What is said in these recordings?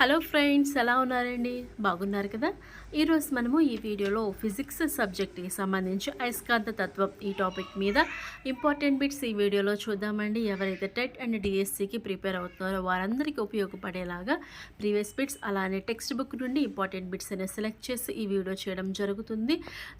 Hello friends ఎలా ఉన్నారండి? బాగున్నారు కదా? ఈరోజు మనము ఈ వీడియోలో ఫిజిక్స్ సబ్జెక్ట్కి సంబంధించి అయస్కాంత తత్వం ఈ టాపిక్ మీద ఇంపార్టెంట్ బిట్స్ ఈ వీడియోలో చూద్దామండి. ఎవరైతే టెట్ అండ్ డిఎస్సికి ప్రిపేర్ అవుతున్నారో వారందరికీ ఉపయోగపడేలాగా ప్రీవియస్ బిట్స్ అలానే టెక్స్ట్ బుక్ నుండి ఇంపార్టెంట్ బిట్స్ అనేవి సెలెక్ట్ చేసి ఈ వీడియో చేయడం జరుగుతుంది.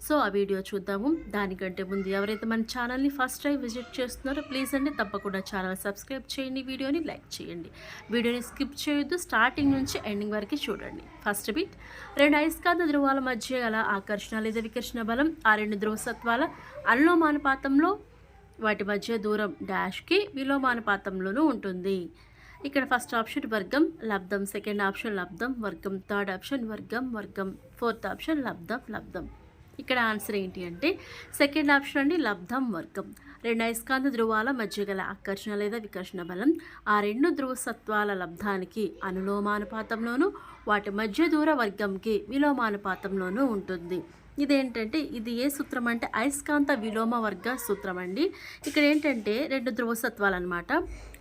సో ఆ వీడియో చూద్దాము. దానికంటే ముందు ఎవరైతే మన ఛానల్ని ఫస్ట్ టైం విజిట్ చేస్తున్నారో ప్లీజ్ అండి తప్పకుండా ఛానల్ సబ్స్క్రైబ్ చేయండి వీడియోని లైక్ చేయండి. వీడియోని స్కిప్ చేయొద్దు. స్టార్టింగ్ నుంచి ఎండింగ్ వరకు చూడండి. ఫస్ట్ బిట్ రెండు అయస్కాంత ధ్రువాల మధ్య గల ఆకర్షణ లేదా వికర్షణ బలం ఆ రెండు ధ్రువసత్వాల అనులోమానుపాతంలో వాటి మధ్య దూరం డాష్కి విలోమానుపాతంలోనూ ఉంటుంది. ఇక్కడ ఫస్ట్ ఆప్షన్ వర్గం లబ్ధం. సెకండ్ ఆప్షన్ లబ్ధం వర్గం. థర్డ్ ఆప్షన్ వర్గం వర్గం. ఫోర్త్ ఆప్షన్ లబ్ధం లబ్ధం. ఇక్కడ ఆన్సర్ ఏంటి అంటే సెకండ్ ఆప్షన్ అండి లబ్ధం వర్గం. రెండు అయస్కాంత ధ్రువాల మధ్య గల ఆకర్షణ లేదా వికర్షణ బలం ఆ రెండు ధ్రువసత్వాల లబ్ధానికి అనులోమానుపాతంలోనూ వాటి మధ్య దూర వర్గంకి విలోమానుపాతంలోనూ ఉంటుంది. ఇదేంటంటే ఇది ఏ సూత్రం అంటే అయస్కాంత విలోమ వర్గ సూత్రం అండి. ఇక్కడ ఏంటంటే రెండు ధ్రువసత్వాలు అనమాట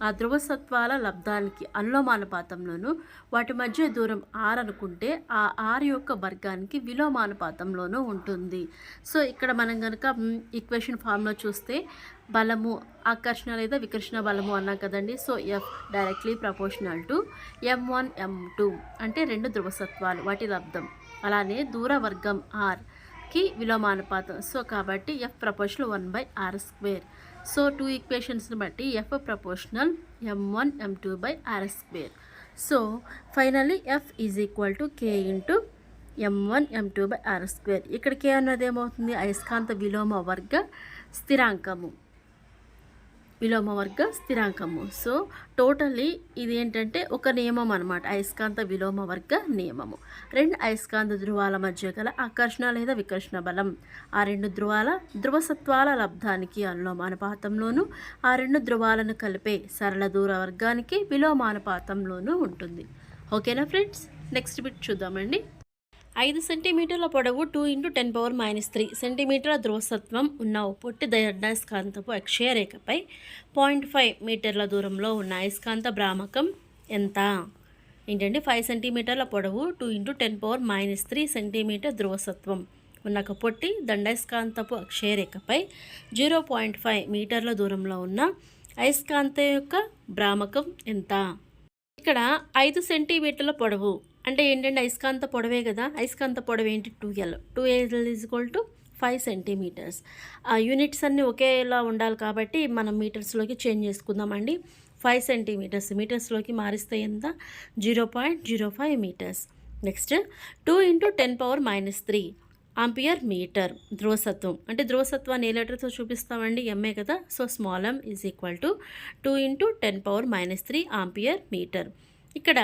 ఆ ధ్రువసత్వాల లబ్ధానికి అనులోమానుపాతంలోను వాటి మధ్య దూరం ఆర్ అనుకుంటే ఆ ఆర్ యొక్క వర్గానికి విలోమానుపాతంలోనూ ఉంటుంది. సో ఇక్కడ మనం కనుక ఈక్వేషన్ ఫామ్లో చూస్తే బలము ఆకర్షణ లేదా వికర్షణ బలము అన్నాం కదండి. So F directly proportional to M one M two అంటే రెండు ధ్రువసత్వాలు వాటి లబ్ధం. అలానే దూర వర్గం ఆర్ కి విలోమానుపాతం. సో కాబట్టి F proportional one by R square so two ఈక్వేషన్స్ని బట్టి F proportional M one M two by R square so finally F is equal to K into M one M two by R square ఇక్కడ K అన్నది ఏమవుతుంది? అయస్కాంత విలోమ వర్గ స్థిరాంకము. విలోమ వర్గ స్థిరాంకము. So totally ఇది ఏంటంటే ఒక నియమం అనమాట అయస్కాంత విలోమ వర్గ నియమము. రెండు అయస్కాంత ధృవాల మధ్య గల ఆకర్షణ లేదా వికర్షణ బలం. ఆ రెండు ధృవాల ధృవసత్వాల లబ్ధానికి అనులోమానుపాతంలోను ఆ రెండు ధృవాలను కలిపే సరళ దూర వర్గానికి విలోమానుపాతంలోనూ ఉంటుంది. ఓకేనా ఫ్రెండ్స్? నెక్స్ట్ బిట్ చూద్దామండి. ఐదు సెంటీమీటర్ల పొడవు two into ten power minus three సెంటీమీటర్ల ధ్రువసత్వం ఉన్న ఓ పొట్టి దయస్కాంతపు అక్షయ రేఖపై పాయింట్ ఫైవ్ మీటర్ల దూరంలో ఉన్న అయస్కాంత భ్రామకం ఎంత? ఏంటంటే ఫైవ్ సెంటీమీటర్ల పొడవు two into ten power minus three centimetre ధ్రువసత్వం ఉన్న ఒక పొట్టి దండస్కాంతపు అక్షయ రేఖపై జీరో పాయింట్ ఫైవ్ మీటర్ల దూరంలో ఉన్న అయస్కాంత యొక్క భ్రామకం ఎంత? ఇక్కడ ఐదు సెంటీమీటర్ల పొడవు అంటే ఏంటంటే అయస్కాంత పొడవే కదా అయస్కాంత పొడవు ఏంటి? Two L two L is equal to five centimetres ఆ యూనిట్స్ అన్నీ ఒకేలా ఉండాలి కాబట్టి మనం మీటర్స్లోకి చేంజ్ చేసుకుందామండి. ఫైవ్ సెంటీమీటర్స్ మీటర్స్లోకి మారిస్తే ఎంత? Zero point zero five metres next two into ten power minus three ampere metre ధ్రువసత్వం. అంటే ధ్రువసత్వాన్ని ఏ లెటర్తో చూపిస్తామండి? ఎంఏ కదా? So small M is equal to two into ten power minus three ampere metre ఇక్కడ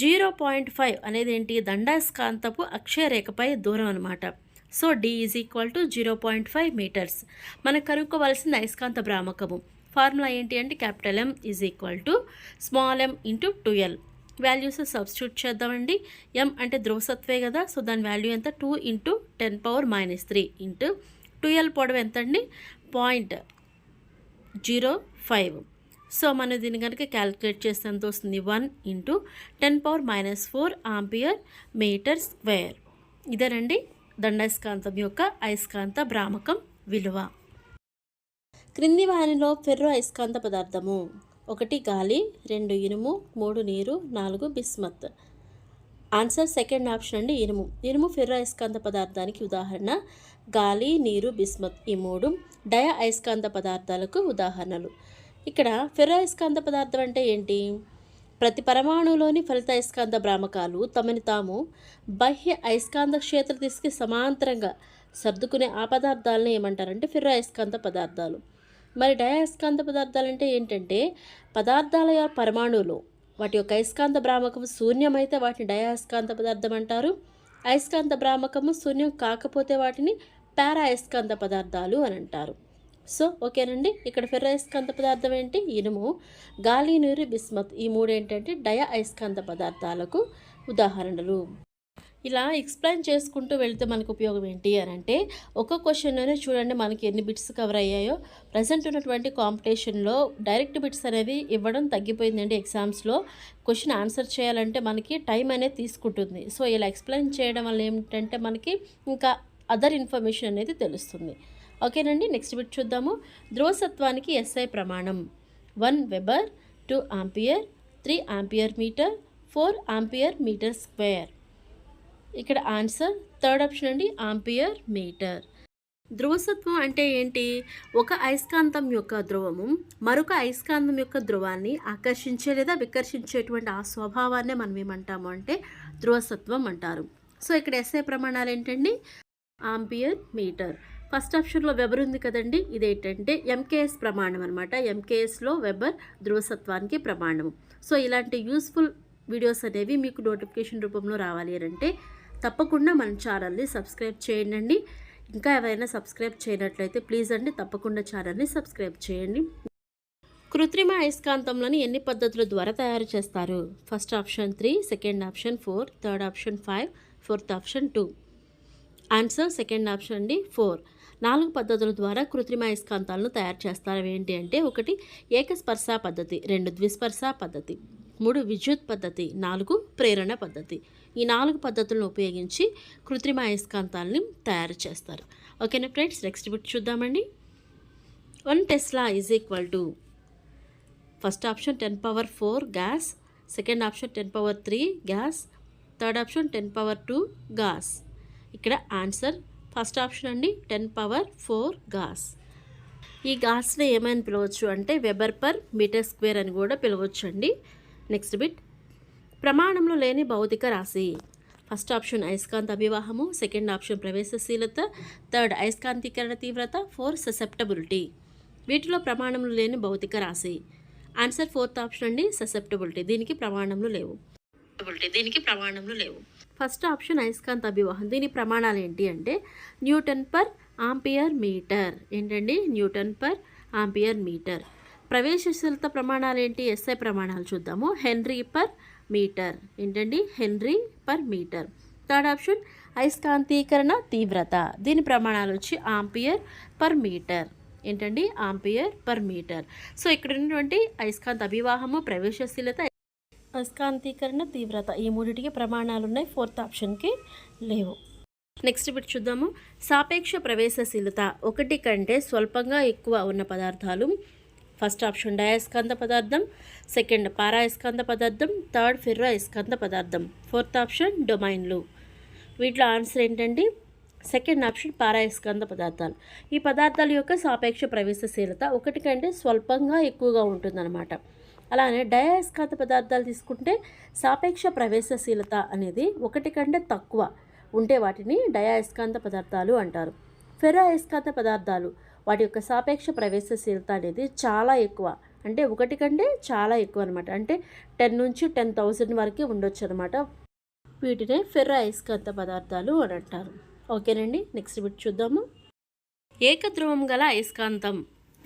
జీరో పాయింట్ ఫైవ్ అనేది ఏంటి? దండాస్కాంతపు అక్షయరేఖపై దూరం అనమాట so D is equal to zero point five metres మనకు కనుక్కోవలసిన అయస్కాంత భ్రామకము. ఫార్ములా ఏంటి అంటే capital M is equal to small M into L values substitute చేద్దామండి. ఎం అంటే ధ్రువసత్వే కదా సో దాని వాల్యూ ఎంత? Two into ten power minus three into twelve పొడవు ఎంత అండి పాయింట్ జీరో ఫైవ్ సో మనం దీన్ని కనుక క్యాలిక్యులేట్ చేస్తే ఎంత వస్తుంది? One into ten power minus four ampere metre square ఇదేనండి దండస్కాంతం యొక్క అయస్కాంత భ్రామకం విలువ. క్రింది వారిలో ఫెర్రో అయస్కాంత పదార్థము. ఒకటి గాలి రెండు ఇనుము మూడు నీరు నాలుగు బిస్మత్. ఆన్సర్ సెకండ్ ఆప్షన్ అండి ఇనుము. ఇనుము ఫెర్రో అయస్కాంత పదార్థానికి ఉదాహరణ. గాలి నీరు బిస్మత్ ఈ మూడు. డయ అయస్కాంత పదార్థాలకు ఉదాహరణలు. ఇక్కడ ఫెర్రో పదార్థం అంటే ఏంటి? ప్రతి పరమాణువులోని ఫలిత అయస్కాంత భ్రామకాలు తమని తాము బాహ్య అయస్కాంత క్షేత్ర దిశకి సమాంతరంగా సర్దుకునే ఆ పదార్థాలను ఏమంటారంటే ఫెర్రో పదార్థాలు. మరి డయాస్కాంత పదార్థాలు అంటే ఏంటంటే పదార్థాల యొక్క పరమాణువులు. వాటి యొక్క అయస్కాంత భ్రామకం శూన్యమైతే వాటిని డయాస్కాంత పదార్థం అంటారు. అయస్కాంత భ్రామకము శూన్యం కాకపోతే వాటిని పారా అయస్కాంత పదార్థాలు అని అంటారు. సో ఓకేనండి. ఇక్కడ ఫెర్ర అయస్కాంత పదార్థం ఏంటి? ఇనుము గాలి నీరు బిస్మత్. ఈ మూడు ఏంటంటే డయ అయస్కాంత పదార్థాలకు ఉదాహరణలు. ఇలా ఎక్స్ప్లెయిన్ చేసుకుంటూ వెళితే మనకు ఉపయోగం ఏంటి అని అంటే ఒక క్వశ్చన్లోనే చూడండి మనకి ఎన్ని బిట్స్ కవర్ అయ్యాయో. ప్రజెంట్ ఉన్నటువంటి కాంపిటీషన్లో డైరెక్ట్ బిట్స్ అనేది ఇవ్వడం తగ్గిపోయిందండి ఎగ్జామ్స్లో. క్వశ్చన్ ఆన్సర్ చేయాలంటే మనకి టైం అనేది తీసుకుంటుంది. సో ఇలా ఎక్స్ప్లెయిన్ చేయడం వల్ల ఏంటంటే మనకి ఇంకా అదర్ ఇన్ఫర్మేషన్ అనేది తెలుస్తుంది. ఓకేనండి నెక్స్ట్ బిట్ చూద్దాము. ధ్రువసత్వానికి ఎస్ఐ ప్రమాణం. One weber two ampere three ampere metre four ampere metre square. ఇక్కడ ఆన్సర్ థర్డ్ ఆప్షన్ అండి ఆంపియర్ మీటర్. ధ్రువసత్వం అంటే ఏంటి? ఒక అయస్కాంతం యొక్క ధ్రువము మరొక అయస్కాంతం యొక్క ధ్రువాన్ని ఆకర్షించే లేదా వికర్షించేటువంటి ఆ స్వభావాన్నే మనం ఏమంటాము అంటే ధ్రువసత్వం అంటారు. సో ఇక్కడ ఎస్ఐ ప్రమాణాలు ఏంటండి? Ampere metre. ఫస్ట్ ఆప్షన్లో వెబర్ ఉంది కదండి ఇదేంటంటే ఎంకేఎస్ ప్రమాణం అనమాట ఎంకేఎస్లో వెబర్ ధ్రువసత్వానికి ప్రమాణం సో ఇలాంటి యూస్ఫుల్ వీడియోస్ అనేవి మీకు నోటిఫికేషన్ రూపంలో రావాలి అంటే తప్పకుండా మన ఛానల్ని సబ్స్క్రైబ్ చేయండి. ఇంకా ఎవరైనా సబ్స్క్రైబ్ చేయనట్లయితే ప్లీజ్ అండి తప్పకుండా ఛానల్ని సబ్స్క్రైబ్ చేయండి. కృత్రిమ అయస్కాంతంలోని ఎన్ని పద్ధతుల ద్వారా తయారు చేస్తారు? First option three second option four third option five fourth option two. Answer second option అండి ఫోర్. నాలుగు పద్ధతుల ద్వారా కృత్రిమ అయస్కాంతాలను తయారు చేస్తారు. ఏంటి అంటే ఒకటి ఏకస్పర్శ పద్ధతి రెండు ద్విస్పర్శ పద్ధతి మూడు విద్యుత్ పద్ధతి నాలుగు ప్రేరణ పద్ధతి. ఈ నాలుగు పద్ధతులను ఉపయోగించి కృత్రిమ అయస్కాంతాలని తయారు చేస్తారు. ఓకేనా ఫ్రెండ్స్ నెక్స్ట్ బుక్ చూద్దామండి. One tesla is equal to first option ten power four gauss second option ten power three gauss third option ten power two gauss ఇక్కడ ఆన్సర్ ఫస్ట్ ఆప్షన్ అండి టెన్ పవర్ ఫోర్ గాస్ ఈ గాస్ని ఏమైనా పిలవచ్చు అంటే weber per metre square అని కూడా పిలవచ్చు అండి నెక్స్ట్ బిట్ ప్రమాణంలో లేని భౌతిక రాశి. ఫస్ట్ ఆప్షన్ అయస్కాంత అభివాహము. సెకండ్ ఆప్షన్ ప్రవేశశీలత. థర్డ్ అయస్కాంతీకరణ తీవ్రత. Four susceptibility. వీటిలో ప్రమాణంలో లేని భౌతిక రాశి. ఆన్సర్ ఫోర్త్ ఆప్షన్ అండి ససెప్టబిలిటీ. దీనికి ప్రమాణంలో లేవు. దీనికి ప్రమాణంలో లేవు. ఫస్ట్ ఆప్షన్ అయస్కాంత అభివాహం. దీని ప్రమాణాలు ఏంటి అంటే న్యూటన్ పర్ ఆంపియర్ మీటర్. ఏంటండి? Newton per ampere metre. ప్రవేశశీలత ప్రమాణాలు ఏంటి? ఎస్ఐ ప్రమాణాలు చూద్దాము. Henry per metre. ఏంటండి? Henry per metre. Third option అయస్కాంతీకరణ తీవ్రత. దీని ప్రమాణాలు వచ్చి ఆంపియర్ పర్ మీటర్. ఏంటండి? Ampere per metre. సో ఇక్కడ ఉన్నటువంటి అయస్కాంత అభివాహము ప్రవేశశీలత అయస్కాంతీకరణ తీవ్రత. ఈ మూడిటికి ప్రమాణాలు ఉన్నాయి ఫోర్త్ ఆప్షన్కి లేవు. నెక్స్ట్ బిట్ చూద్దాము. సాపేక్ష ప్రవేశశీలత ఒకటి కంటే స్వల్పంగా ఎక్కువ ఉన్న పదార్థాలు. ఫస్ట్ ఆప్షన్ డయాస్కాంత పదార్థం. సెకండ్ పారాయస్కంద పదార్థం. థర్డ్ ఫెర్రో పదార్థం. ఫోర్త్ ఆప్షన్ డొమైన్లు వీటిలో ఆన్సర్ ఏంటండి? సెకండ్ ఆప్షన్ పారాయస్కంద పదార్థాలు. ఈ పదార్థాల యొక్క సాపేక్ష ప్రవేశశీలత ఒకటి కంటే స్వల్పంగా ఎక్కువగా ఉంటుందన్నమాట. అలానే డయాస్కాంత పదార్థాలు తీసుకుంటే సాపేక్ష ప్రవేశశీలత అనేది ఒకటి కంటే తక్కువ ఉంటే వాటిని డయాస్కాంత పదార్థాలు అంటారు. ఫెర్రో అయస్కాంత పదార్థాలు వాటి యొక్క సాపేక్ష ప్రవేశశీలత అనేది చాలా ఎక్కువ. అంటే ఒకటి కంటే చాలా ఎక్కువ అనమాట అంటే టెన్ నుంచి టెన్ థౌజండ్ వరకు ఉండొచ్చు అనమాట వీటినే ఫెర్ర అయస్కాంత పదార్థాలు అని అంటారు. ఓకేనండి నెక్స్ట్ బిట్ చూద్దాము. ఏకధ్రువం గల అయస్కాంతం.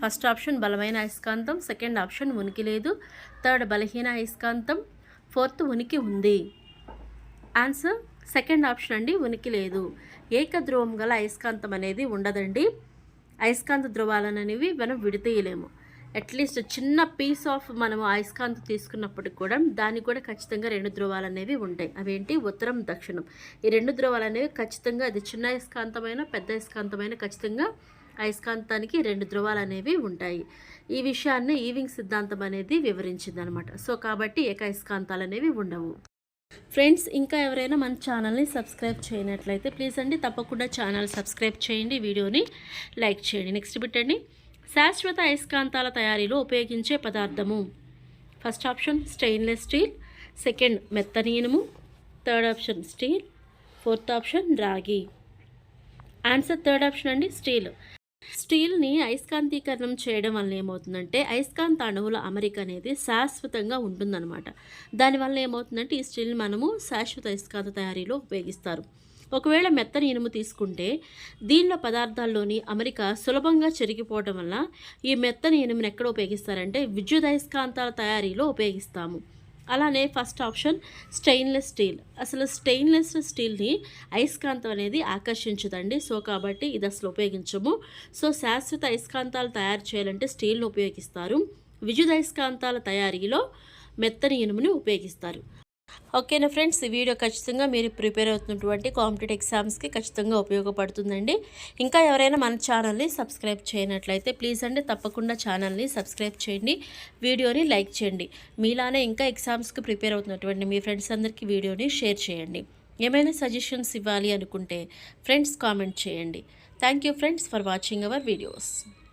ఫస్ట్ ఆప్షన్ బలమైన అయస్కాంతం సెకండ్ ఆప్షన్ ఉనికి లేదు థర్డ్ బలహీన అయస్కాంతం ఫోర్త్ ఉనికి ఉంది. ఆన్సర్ సెకండ్ ఆప్షన్ అండి ఉనికి లేదు. ఏకధ్రువం గల అయస్కాంతం అనేది ఉండదండి. అయస్కాంత ధ్రువాలను అనేవి మనం విడతీయలేము. అట్లీస్ట్ చిన్న పీస్ ఆఫ్ మనము అయస్కాంత తీసుకున్నప్పటికి కూడా దానికి కూడా ఖచ్చితంగా రెండు ధ్రువాలు అనేవి ఉంటాయి. అవేంటి? ఉత్తరం దక్షిణం. ఈ రెండు ధ్రువాలు అనేవి ఖచ్చితంగా అది చిన్న అయస్కాంతమైన పెద్ద అయస్కాంతమైన ఖచ్చితంగా అయస్కాంతానికి రెండు ధ్రువాలు అనేవి ఉంటాయి. ఈ విషయాన్ని ఈవింగ్ సిద్ధాంతం అనేది వివరించింది అనమాట సో కాబట్టి ఏక అయస్కాంతాలు అనేవి ఉండవు. ఫ్రెండ్స్ ఇంకా ఎవరైనా మన ఛానల్ని సబ్స్క్రైబ్ చేయనట్లయితే ప్లీజ్ అండి తప్పకుండా ఛానల్ సబ్స్క్రైబ్ చేయండి వీడియోని లైక్ చేయండి. నెక్స్ట్ పెట్టండి శాశ్వత అయస్కాంతాల తయారీలో ఉపయోగించే పదార్థము. First option stainless steel. Second మెత్తని ఇనుము third option steel. Fourth option రాగి. ఆన్సర్ థర్డ్ ఆప్షన్ అండి స్టీల్. స్టీల్ని అయస్కాంతీకరణం చేయడం వల్ల ఏమవుతుందంటే అయస్కాంత అణువుల అమరిక అనేది శాశ్వతంగా ఉంటుందన్నమాట. దానివల్ల ఏమవుతుందంటే ఈ స్టీల్ని మనము శాశ్వత అయస్కాంత తయారీలో ఉపయోగిస్తారు. ఒకవేళ మెత్తని ఇనుము తీసుకుంటే దీనిలో పదార్థాల్లోని అమరిక సులభంగా చెరిగిపోవడం వల్ల ఈ మెత్తని ఇనుమును ఎక్కడ ఉపయోగిస్తారంటే విద్యుత్ అయస్కాంతాల తయారీలో ఉపయోగిస్తాము. అలానే ఫస్ట్ ఆప్షన్ స్టెయిన్లెస్ స్టీల్ అసలు స్టెయిన్లెస్ స్టీల్ని అయస్కాంతం అనేది ఆకర్షించదండి. సో కాబట్టి ఇది అసలు ఉపయోగించము. సో శాశ్వత అయస్కాంతాలు తయారు చేయాలంటే స్టీల్ను ఉపయోగిస్తారు. విద్యుదయస్కాంతాల తయారీలో మెత్తని ఇనుముని ఉపయోగిస్తారు. ఓకేనా ఫ్రెండ్స్? ఈ వీడియో ఖచ్చితంగా మీరు ప్రిపేర్ అవుతున్నటువంటి కాంపిటేటివ్ ఎగ్జామ్స్కి ఖచ్చితంగా ఉపయోగపడుతుందండి. ఇంకా ఎవరైనా మన ఛానల్ని సబ్స్క్రైబ్ చేయనట్లయితే ప్లీజ్ అండి తప్పకుండా ఛానల్ని సబ్స్క్రైబ్ చేయండి వీడియోని లైక్ చేయండి. మీలానే ఇంకా ఎగ్జామ్స్కి ప్రిపేర్ అవుతున్నటువంటి మీ ఫ్రెండ్స్ అందరికీ వీడియోని షేర్ చేయండి. ఏమైనా సజెషన్స్ ఇవ్వాలి అనుకుంటే ఫ్రెండ్స్ కామెంట్ చేయండి. Thank you friends for watching our videos.